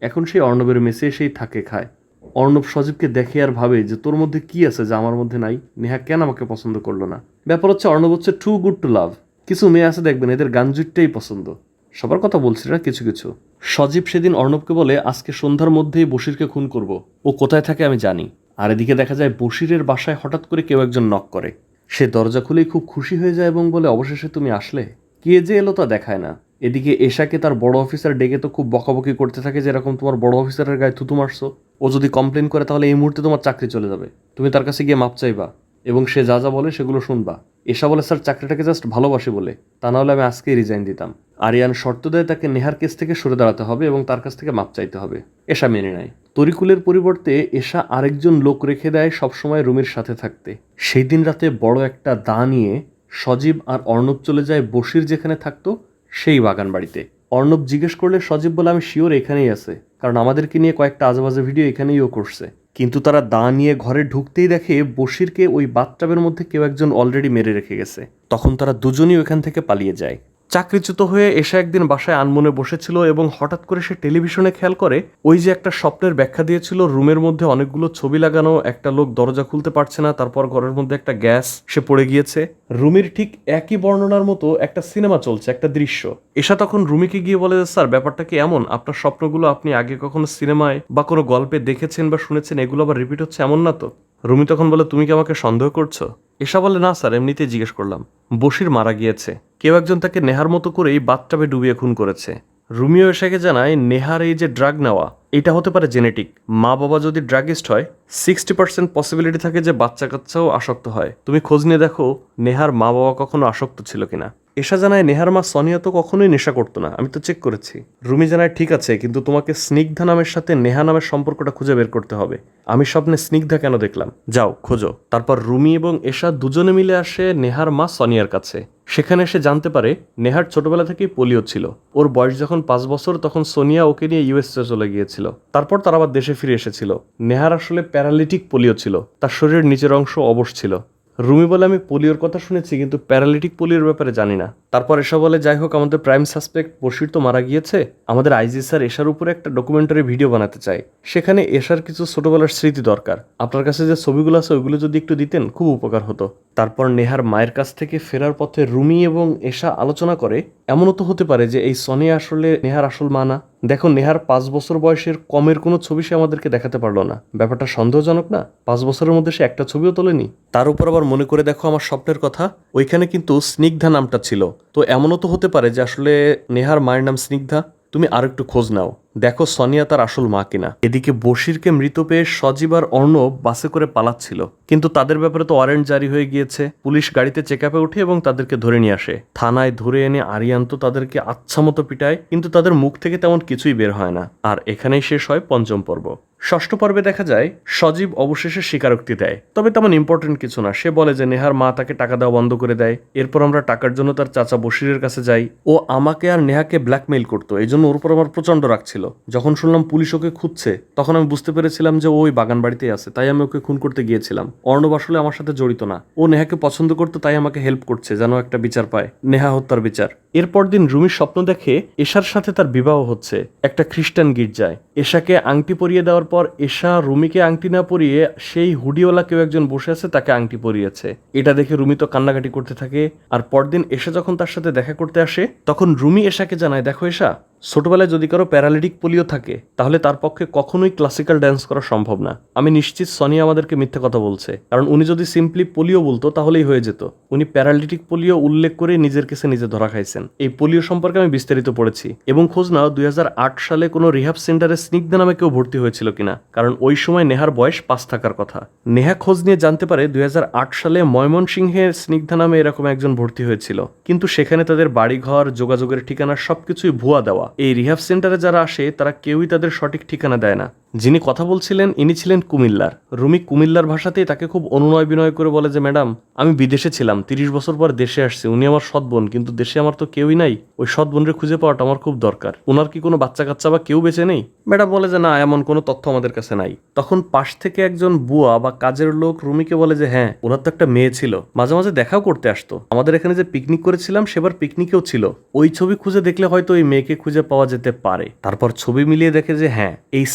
এখন সেই অর্ণবের মেসে এসেই থাকে খায়। অর্ণব সজীবকে দেখে আর ভাবে যে, তোর মধ্যে কি আছে যা আমার মধ্যে নাই? নেহা কেন আমাকে পছন্দ করল না? ব্যাপার হচ্ছে, অর্ণব হচ্ছে টু গুড টু লাভ কিছু মেয়ে আছে দেখবেন, এদের গাঞ্জুটটাই পছন্দ। সবার কথা বলছি না, কিছু কিছু। সজীব সেদিন অর্ণবকে বলে, আজকে সন্ধ্যার মধ্যেই বশিরকে খুন করব। ও কোথায় থাকে আমি জানি। আর এদিকে দেখা যায় বশিরের বাসায় হঠাৎ করে কেউ একজন নক করে। সে দরজা খুলেই খুব খুশি হয়ে যায় এবং বলে, অবশেষে তুমি আসলে? কে যে এলো তা দেখায় না। এদিকে এশাকে তার বড় অফিসার ডেকে তো খুব বকাবকি করতে থাকে, যেরকম তোমার বড় অফিসারের গায়ে থুতু মারছো। ও যদি কমপ্লেন করে, তাহলে এই মুহূর্তে তোমার চাকরি চলে যাবে। তুমি তার কাছে গিয়ে মাপ চাইবা। এবং সে যা যা বলে সেগুলো শুনবা। এসা বলে, স্যার, চাকরিটাকে জাস্ট ভালোবাসি বলে। তা নাহলে আমি আজকেই রিজাইন দিতাম। আরিয়ান শর্ত দেয় তাকে নেহার কেস থেকে সরে দাঁড়াতে হবে এবং তার কাছ থেকে মাপ চাইতে হবে। এশা মেনে নেয়। তরিকুলের পরিবর্তে এশা আরেকজন লোক রেখে দেয় সবসময় রুমের সাথে থাকতে। সেই দিন রাতে বড় একটা দা নিয়ে সজীব আর অর্ণব চলে যায় বসির যেখানে থাকতো, সেই বাগান বাড়িতে অর্ণব জিজ্ঞেস করলে, সজীব বলে, আমি শিওর এখানেই আছে। কারণ আমাদেরকে নিয়ে কয়েকটা আজেবাজে ভিডিও এখানেই ও করছে। কিন্তু তারা দা নিয়ে ঘরে ঢুকতেই দেখে বসিরকে ওই বাথটাবের মধ্যে কেউ একজন অলরেডি মেরে রেখে গেছে। তখন তারা দুজনই ওখান থেকে পালিয়ে যায়। চাকরিচ্যুত হয়ে এসে একদিন বাসায় আনমনে বসেছিল এবং হঠাৎ করে সে টেলিভিশনে খেয়াল করে ওই যে একটা স্বপ্নের ব্যাখ্যা দিয়েছিল রুমের মধ্যে অনেকগুলো ছবি লাগানো একটা লোক দরজা খুলতে পারছে না তারপর ঘরের মধ্যে একটা গ্যাস সে পড়ে গিয়েছে। রুমির ঠিক একই বর্ণনার মতো একটা সিনেমা চলছে একটা দৃশ্য। এসা তখন রুমিকে গিয়ে বলে যে, স্যার ব্যাপারটা কি এমন? আপনার স্বপ্নগুলো আপনি আগে কখনো সিনেমায় বা কোনো গল্পে দেখেছেন বা শুনেছেন? এগুলো আবার রিপিট হচ্ছে এমন না তো? রুমি তখন বলে, তুমি কি আমাকে সন্দেহ করছ? এসা বলে, না স্যার, এমনিতেই জিজ্ঞেস করলাম। বশির মারা গিয়েছে। কেউ একজন তাকে নেহার মতো করেই বাথটাবে ডুবিয়ে খুন করেছে। রুমিও এসাকে জানায়, নেহার এই যে ড্রাগ নেওয়া, এটা হতে পারে জেনেটিক। মা বাবা যদি ড্রাগিস্ট হয়, সিক্সটি পার্সেন্ট পসিবিলিটি থাকে যে বাচ্চা কাচ্চাও আসক্ত হয়। তুমি খোঁজ নিয়ে দেখো, নেহার মা বাবা কখনো আসক্ত ছিল কিনা। এসা জানায়, নেহার মা সনিয়া তো কখনোই নেশা করতো না। আমি তো চেক করেছি। রুমি জানায়, ঠিক আছে, কিন্তু তোমাকে স্নিগ্ধা নামের সাথে নেহা নামের সম্পর্কটা খুঁজে বের করতে হবে। আমি স্বপ্নে স্নিগ্ধা কেন দেখলাম? যাও, খোঁজো। তারপর রুমি এবং এশা দুজনে মিলে আসে নেহার মা সনিয়ার কাছে। সেখানে সে জানতে পারে, নেহার ছোটবেলা থেকেই পোলিও ছিল। ওর বয়স যখন পাঁচ বছর, তখন সোনিয়া ওকে নিয়ে ইউএসএ চলে গিয়েছিল। তারপর তার আবার দেশে ফিরে এসেছিল। নেহার আসলে প্যারালিটিক পোলিও ছিল। তার শরীরের নিচের অংশ অবশ ছিল। রুমি বলে আমি পোলিওর কথা শুনেছি, কিন্তু প্যারালিটিক পোলিওর ব্যাপারে জানি না। তারপর এসব বলে, যাই হোক, আমাদের প্রাইম সাসপেক্ট বশির তো মারা গিয়েছে। আমাদের আইজি স্যার এশার উপরে একটা ডকুমেন্টারি ভিডিও বানাতে চাই। সেখানে এশার কিছু ছোটবেলার স্মৃতি দরকার। আপনার কাছে যে ছবিগুলো আছে, ওইগুলো যদি একটু দিতেন, খুব উপকার হতো। তারপর নেহার মায়ের কাছ থেকে ফেরার পথে রুমি এবং এশা আলোচনা করে, এমনও তো হতে পারে যে এই সনি আসলে নেহার আসল মা না। দেখো, নেহার পাঁচ বছর বয়সের কমের কোনো ছবি সে আমাদেরকে দেখাতে পারল না। ব্যাপারটা সন্দেহজনক না? পাঁচ বছরের মধ্যে সে একটা ছবিও তোলেনি? তার উপর আবার মনে করে দেখো আমার স্বপ্নের কথা? ওইখানে কিন্তু স্নিগ্ধা নামটা ছিল। তো এমনও তো হতে পারে যে আসলে নেহার মায়ের নাম স্নিগ্ধা? তুমি আর একটু খোঁজ নাও। দেখো সনিয়া তার আসল মা কিনা। এদিকে বশিরকে মৃত পেয়ে সজীব আর অর্ণব বাসে করে পালাচ্ছিল। কিন্তু তাদের ব্যাপারে তো ওয়ারেন্ট জারি হয়ে গিয়েছে। পুলিশ গাড়িতে চেক আপে উঠে এবং তাদেরকে ধরে নিয়ে আসে। থানায় ধরে এনে আরিয়ান তো তাদেরকে আচ্ছা মতো পিটায়, কিন্তু তাদের মুখ থেকে তেমন কিছুই বের হয় না। আর এখানেই শেষ হয় পঞ্চম পর্ব। ষষ্ঠ পর্বে দেখা যায়, সজীব অবশেষে স্বীকারোক্তি দেয়। তবে তেমন ইম্পর্টেন্ট কিছু না। সে বলে যে, নেহার মা তাকে টাকা দেওয়া বন্ধ করে দেয়। এরপর আমরা টাকার জন্য তার চাচা বশিরের কাছে যাই। ও আমাকে আর নেহাকে ব্ল্যাকমেইল করতো। এই জন্য ওর উপর আমার প্রচণ্ড রাখছিল যখন শুনলাম পুলিশ ওকে খুঁজছে, তখন আমি বুঝতে পেরেছিলাম যে ওই বাগান বাড়িতেই আছে, তাই আমি ওকে খুন করতে গিয়েছিলাম। অর্ণব আসলে আমার সাথে জড়িত না। ও নেহাকে পছন্দ করতো, তাই আমাকে হেল্প করছে, যেন একটা বিচার পায়। নেহা হত্যার বিচার। এরপর দিন রুমির স্বপ্ন দেখে এশার সাথে তার বিবাহ হচ্ছে, একটা খ্রিস্টান গির্জায়। এশাকে আংটি পরিয়ে দেওয়ার পর এশা রুমিকে আংটি না পরিয়ে সেই হুডিওয়ালা কেউ একজন বসে আছে, তাকে আংটি পরিয়েছে। এটা দেখে রুমি তো কান্নাকাটি করতে থাকে। আর পরদিন এশা যখন তার সাথে দেখা করতে আসে, তখন রুমি এশাকে জানায়, দেখো এশা ছোটবেলায় যদি কারও প্যারালিটিক পোলিও থাকে, তাহলে তার পক্ষে কখনোই ক্লাসিক্যাল ড্যান্স করা সম্ভব না। আমি নিশ্চিত সনিয়া আমাদেরকে মিথ্যে কথা বলছে। কারণ উনি যদি সিম্পলি পোলিও বলতো, তাহলেই হয়ে যেত। উনি প্যারালিটিক পোলিও উল্লেখ করে নিজের কেসে নিজে ধরা খাইছেন। এই পোলিও সম্পর্কে আমি বিস্তারিত পড়েছি। এবং খোঁজ নাও, দুই হাজার আট সালে কোনো রিহাব সেন্টারে স্নিগ্ধা নামে কেউ ভর্তি হয়েছিল কিনা। কারণ ওই সময় নেহার বয়স পাঁচ থাকার কথা। নেহা খোঁজ নিয়ে জানতে পারে দুই হাজার আট সালে ময়মনসিংহে স্নিগ্ধা নামে এরকম একজন ভর্তি হয়েছিল। কিন্তু সেখানে তাদের বাড়িঘর, যোগাযোগের ঠিকানা সবকিছুই ভুয়া দেওয়া। এই রিহাব সেন্টারে যারা আসে তারা কেউই তাদের সঠিক ঠিকানা দেয় না। যিনি কথা বলছিলেন, ইনি ছিলেন কুমিল্লার। রুমি কুমিল্লার ভাষাতেই তাকে খুব অনুনয় বিনয় করে বলে যে, ম্যাডাম, আমি বিদেশে ছিলাম, তিরিশ বছর পর দেশে আসছি, উনি আমার সৎ বোন, কিন্তু দেশে আমার তো কেউই নাই। ওই সৎ বোনরে খুঁজে পাওয়াটা আমার খুব দরকার। ওনার কি কোনো বাচ্চা কাচ্চা বা কেউ বেঁচে নেই? ম্যাডাম বলে যে, না, এমন কোনো তথ্য আমাদের কাছে নাই। তখন পাশ থেকে একজন বুয়া বা কাজের লোক রুমিকে বলে যে হ্যাঁ ওনার তো একটা মেয়ে ছিল, মাঝে মাঝে দেখাও করতে আসতো। আমাদের এখানে যে পিকনিক করেছিলাম, সেবার পিকনিকেও ছিল। ওই ছবি খুঁজে দেখলে হয়তো ওই মেয়েকে খুঁজে পাওয়া যেতে পারে। তারপর ছবি মিলিয়ে দেখে যে হ্যাঁ এই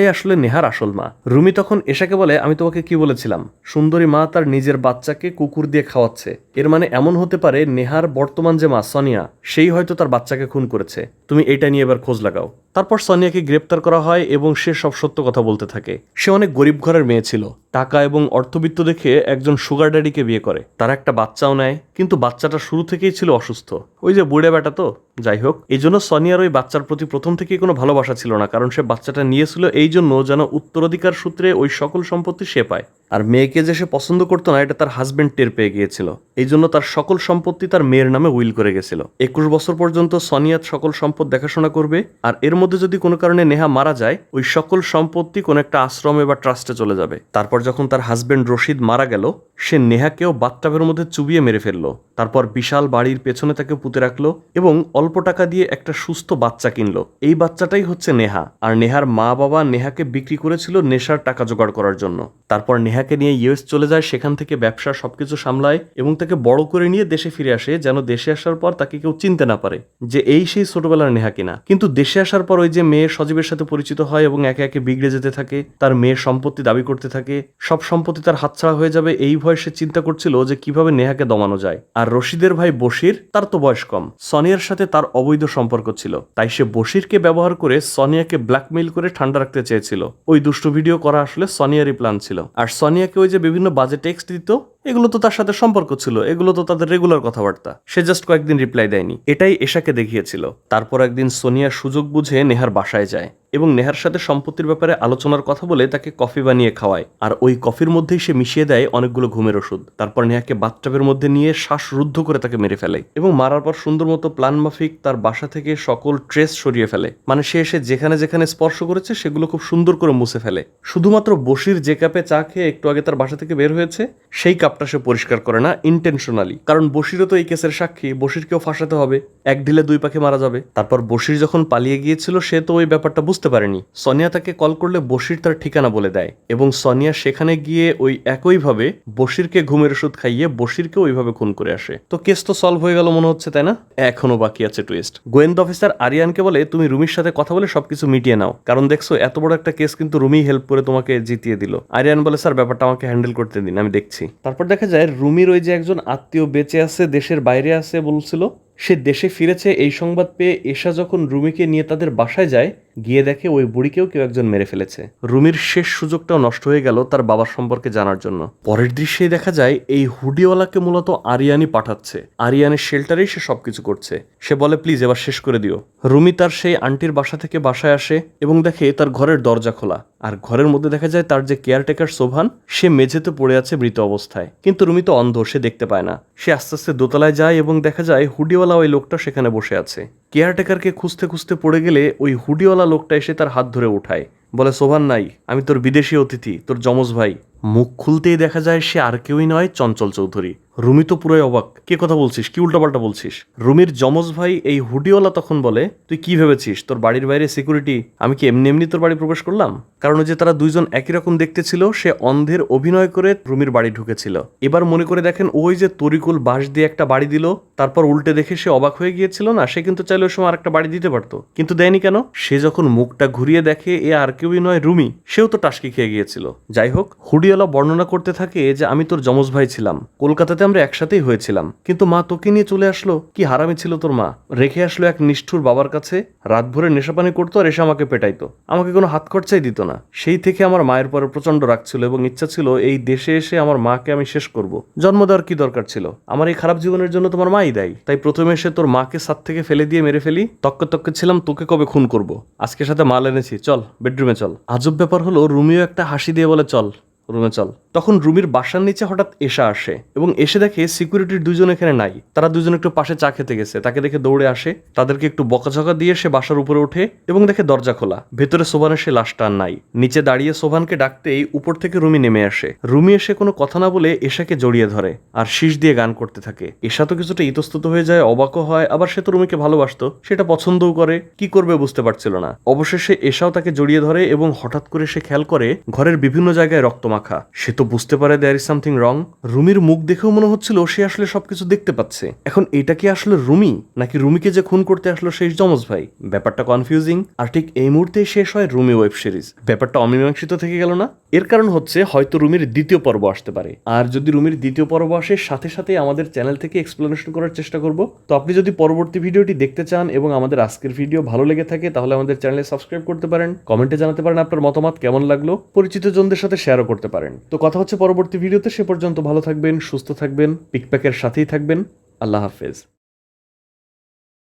স্নিগ্ধাই আসলে নেহার আসল মা। রুমি তখন এশাকে বলে, আমি তোমাকে কি বলেছিলাম? সুন্দরী মা তার নিজের বাচ্চাকে কুকুর দিয়ে খাওয়াচ্ছে। এর মানে এমন হতে পারে নেহার বর্তমান যে মা সনিয়া, সেই হয়তো তার বাচ্চাকে খুন করেছে। তুমি এটা নিয়ে এবার খোঁজ লাগাও। তারপর সনিয়াকে গ্রেপ্তার করা হয় এবং সে সব সত্য কথা বলতে থাকে। সে অনেক গরিব ঘরের মেয়ে ছিল। টাকা এবং অর্থবিত্ত দেখে একজন সুগার ড্যাডিকে বিয়ে করে। তার একটা বাচ্চাও নেয়, কিন্তু বাচ্চাটা শুরু থেকেই ছিল অসুস্থ। ওই যে বুড়ে বেটা তো, যাই হোক। এই জন্য সনিয়ার ওই বাচ্চার প্রতি প্রথম থেকেই কোনো ভালোবাসা ছিল না, কারণ সে বাচ্চাটা নিয়েছিল এই জন্য যেন উত্তরাধিকার সূত্রে ওই সকল সম্পত্তি সে পায়। আর মেয়েকে যে সে পছন্দ করতো না, এটা তার হাজব্যান্ড টের পেয়ে গিয়েছিল। এই জন্য তার সকল সম্পত্তি তার মেয়ের নামে উইল করে গেছিল। একুশ বছর পর্যন্ত সনিয়াত সকল সম্পদ দেখাশোনা করবে, আর এর মধ্যে যদি কোনো কারণে নেহা মারা যায়, ওই সকল সম্পত্তি কোনো একটা আশ্রমে বা ট্রাস্টে চলে যাবে। তারপর যখন তার হাজব্যান্ড রশিদ মারা গেল, সে নেহাকেও বাথটাবের মধ্যে চুবিয়ে মেরে ফেলল। তারপর বিশাল বাড়ির পেছনে তাকে পুঁতে রাখল এবং অল্প টাকা দিয়ে একটা সুস্থ বাচ্চা কিনলো। এই বাচ্চাটাই হচ্ছে নেহা। আর নেহার মা বাবা নেহাকে বিক্রি করেছিল নেশার টাকা জোগাড় করার জন্য। তারপর নেহাকে নিয়ে ইউএস চলে যায়, সেখান থেকে ব্যবসা সবকিছু সামলায় এবং তাকে বড় করে নিয়ে দেশে ফিরে আসে, যেন দেশে আসার পর তাকে কেউ চিনতে না পারে যে এই সেই ছোটবেলার নেহা কিনা। কিন্তু দেশে আসার পর ওই যে মেয়ে সজীবের সাথে পরিচিত হয় এবং একে একে বিগড়ে যেতে থাকে, তার মেয়ের সম্পত্তি দাবি করতে থাকে, সব সম্পত্তি তার হাতছাড়া হয়ে যাবে, এই ভয়ে সে চিন্তা করছিল যে কীভাবে নেহাকে দমানো যায়। আর রশিদের ভাই বশির, তার তো বয়স কম। সনিয়ার সাথে তার অবৈধ সম্পর্ক ছিল। তাই সে বশিরকে ব্যবহার করে সনিয়াকে ব্ল্যাকমেইল করে ঠান্ডা রাখতে চেয়েছিল। ওই দুষ্ট ভিডিও করা আসলে সনিয়ারই প্ল্যান ছিল। আর সনিয়াকে ওই যে বিভিন্ন বাজে টেক্সট দিত এগুলো তো তার সাথে সম্পর্ক ছিল, এগুলো তো তাদের রেগুলার কথাবার্তা। সে জাস্ট কয়েকদিন রিপ্লাই দেয়নি। এটাই এশাকে দেখিয়েছিল। তারপর একদিন সোনিয়া সুযোগ বুঝে নেহার বাসায় যায় এবং নেহার সাথে সম্পত্তির ব্যাপারে আলোচনার কথা বলে তাকে কফি বানিয়ে খাওয়ায়। আর ওই কফির মধ্যেই সে মিশিয়ে দেয় অনেকগুলো ঘুমের ওষুধ। তারপর নেহাকে বাথটাবের মধ্যে নিয়ে শ্বাসরুদ্ধ করে তাকে মেরে ফেলে এবং মারার পর সুন্দর মতো প্ল্যান মাফিক তার বাসা থেকে সকল ট্রেস সরিয়ে ফেলে। মানে সে এসে যেখানে যেখানে স্পর্শ করেছে সেগুলো খুব সুন্দর করে মুছে ফেলে। শুধুমাত্র বসির যে কাপে চা খেয়ে একটু আগে তার বাসা থেকে বের হয়েছে, সেই কাপটা সে পরিষ্কার করে না ইন্টেনশনালি কারণ বসিরও তো এই কেসের সাক্ষী বসিরকেও ফাঁসাতে হবে। এক ঢিলে দুই পাখি মারা যাবে। তারপর বসির যখন পালিয়ে গিয়েছিল, সে তো ওই ব্যাপারটা বুঝতে পারেনি। সনিয়া তাকে কল করলে বসির তার ঠিকানা বলে দেয় এবং সনিয়া সেখানে গিয়ে ওই একইভাবে বসিরকে ঘুমের ওষুধ খাইয়ে বসিরকে ওইভাবে খুন করে আসে। তো কেস তো সলভ হয়ে গেল মনে হচ্ছে, তাই না? এখনও বাকি আছে টুইস্ট গোয়েন্দা অফিসার আরিয়ানকে বলে, তুমি রুমির সাথে কথা বলে সবকিছু মিটিয়ে নাও। কারণ দেখছ, এত বড় একটা কেস কিন্তু রুমি হেল্প করে তোমাকে জিতিয়ে দিল। আরিয়ান বলে, স্যার, ব্যাপারটা আমাকে হ্যান্ডেল করতে দিন, আমি দেখছি। তারপর দেখা যায় রুমির ওই যে একজন আত্মীয় বেঁচে আছে, দেশের বাইরে আছে বলছিল, সে দেশে ফিরেছে। এই সংবাদ পেয়ে এশা যখন রুমিকে নিয়ে তাদের বাসায় যায় গিয়ে দেখে ওই বুড়িকেও কেউ একজন মেরে ফেলেছে। রুমির শেষ সুযোগটাও নষ্ট হয়ে গেল তার বাবার সম্পর্কে জানার জন্য। পরের দৃশ্যে দেখা যায়, এই হুডিওয়ালাকে মূলত আরিয়ানি পাঠাচ্ছে। আরিয়ানের শেল্টারেই সে সবকিছু করছে। সে বলে, প্লিজ, এবার শেষ করে দিও। রুমি তার সেই আন্টির বাসা থেকে বাসায় আসে এবং দেখে তার ঘরের দরজা খোলা। আর ঘরের মধ্যে দেখা যায়, তার যে কেয়ারটেকার সোভান, সে মেঝেতে পড়ে আছে মৃত অবস্থায়। কিন্তু রুমি তো অন্ধ, সে দেখতে পায় না। সে আস্তে আস্তে দোতলায় যায় এবং দেখা যায়, হুডিওয়ালা ওই লোকটা সেখানে বসে আছে। কেয়ারটেকারকে খুঁজতে খুঁজতে পড়ে গেলে ওই হুডিওয়ালা লোকটা এসে তার হাত ধরে উঠায়। বলে সোভান নাই, আমি তোর বিদেশি অতিথি, তোর যমজ ভাই। মুখ খুলতেই দেখা যায় সে আর কেউই নয়, চঞ্চল চৌধুরী। রুমি তো পুরোই অবাক। কে কথা বলছিস? কি উল্টাপাল্টা বলছিস? রুমির যমজ ভাই এই হুডিওয়ালা তখন বলে, তুই কি ভেবেছিস? তোর বাড়ির বাইরে সিকিউরিটি আমি কি এমনি এমনি তোর বাড়ি প্রবেশ করলাম? কারণ যে তারা দুইজন একই রকম দেখতে ছিল সে অন্ধের অভিনয় করে রুমির বাড়ি ঢুকেছিল। এবার মনে করে দেখেন ওই যে তরিকুল বাঁশ দিয়ে একটা বাড়ি দিল, তারপর উল্টে দেখে সে অবাক হয়ে গিয়েছিল না, সে কিন্তু চাইলে ওই সময় আরেকটা বাড়ি দিতে পারতো। কিন্তু দেয়নি কেন? সে যখন মুখটা ঘুরিয়ে দেখে এ আর কেউই নয়, রুমি, সেও তো টাসকি খেয়ে গিয়েছিল। যাই হোক, হুডিওয়ালা বর্ণনা করতে থাকে যে, আমি তোর যমজ ভাই ছিলাম। কলকাতাতে আমরা একসাথেই হয়েছিলাম। কিন্তু মা তোকে নিয়ে চলে আসলো? কি হারামি ছিল তোর মা? রেখে আসলো এক নিষ্ঠুর বাবার কাছে রাত ভরে নেশাপানি করতো আর এসে আমাকে পেটাইতো। আমাকে কোনো হাত খরচাই দিত না। সেই থেকে আমার মায়ের পরে প্রচণ্ড রাগ ছিল এবং ইচ্ছা ছিল এই দেশে এসে আমার মাকে আমি শেষ করব। জন্ম দেওয়ার কি দরকার ছিল? আমার এই খারাপ জীবনের জন্য তোমার মাই দেয়। তাই প্রথমে এসে তোর মাকে সাত থেকে ফেলে দিয়ে মেরে ফেলি। তক্কে তক্কে ছিলাম, তোকে কবে খুন করব? আজকে সাথে মাল এনেছি। চল, বেডরুমে চল। আজব ব্যাপার হলো, রুমিও একটা হাসি দিয়ে বলে, চল, রুমে চল। তখন রুমির বাসার নিচে হঠাৎ এসা আসে এবং এসে দেখে সিকিউরিটির দুজন এখানে নাই। তারা দুজন একটু পাশে চা খেতে গেছে। তাকে দেখে দৌড়ে আসে। তাদেরকে একটু বকাঝকা দিয়ে সে বাসার উপরে ওঠে এবং দেখে দরজা খোলা। ভেতরে সোভানের সে লাশটা আর নাই। নিচে দাঁড়িয়ে সোভানকে ডাকতেই উপর থেকে রুমি নেমে আসে। রুমি এসে কোনো কথা না বলে এশাকে জড়িয়ে ধরে আর শীষ দিয়ে গান করতে থাকে। এশা তো কিছুটা ইতস্তত হয়ে যায়, অবাকও হয়, আবার সে তো রুমিকে ভালোবাসতো। সেটা পছন্দও করে, কি করবে বুঝতে পারছিল না। অবশেষে এশাও তাকে জড়িয়ে ধরে এবং হঠাৎ করে সে খেয়াল করে ঘরের বিভিন্ন জায়গায় রক্ত মাখা সে তো বুঝতে পারে দেয়ার ইজ সামথিং রং রুমির মুখ দেখেও মনে হচ্ছিল সে আসলে সবকিছু দেখতে পাচ্ছে। এখন এটা কি আসলে রুমি? নাকি রুমিকে যে খুন করতে আসলো সেই যমজ ভাই? ব্যাপারটা কনফিউজিং আর ঠিক এই মুহূর্তেই শেষ হয় রুমি ওয়েব সিরিজ ব্যাপারটা অমীমাংসিত থেকে গেল না? এর কারণ হচ্ছে হয়তো রুমির দ্বিতীয় পর্ব আসতে পারে। আর যদি রুমির দ্বিতীয় পর্ব আসে, সাথে সাথে আমাদের চ্যানেল থেকে এক্সপ্লেনেশন করার চেষ্টা করব। তো আপনি যদি পরবর্তী ভিডিওটি দেখতে চান এবং আমাদের আজকের ভিডিও ভালো লেগে থাকে, তাহলে আমাদের চ্যানেলে সাবস্ক্রাইব করতে পারেন। কমেন্টে জানাতে পারেন আপনার মতামত কেমন লাগল। পরিচিত জনদের সাথে শেয়ারও করতে পারেন। তো কথা হচ্ছে পরবর্তী ভিডিওতে, সে পর্যন্ত ভালো থাকবেন, সুস্থ থাকবেন পিকপ্যাকের সাথেই থাকবেন। আল্লাহ হাফেজ।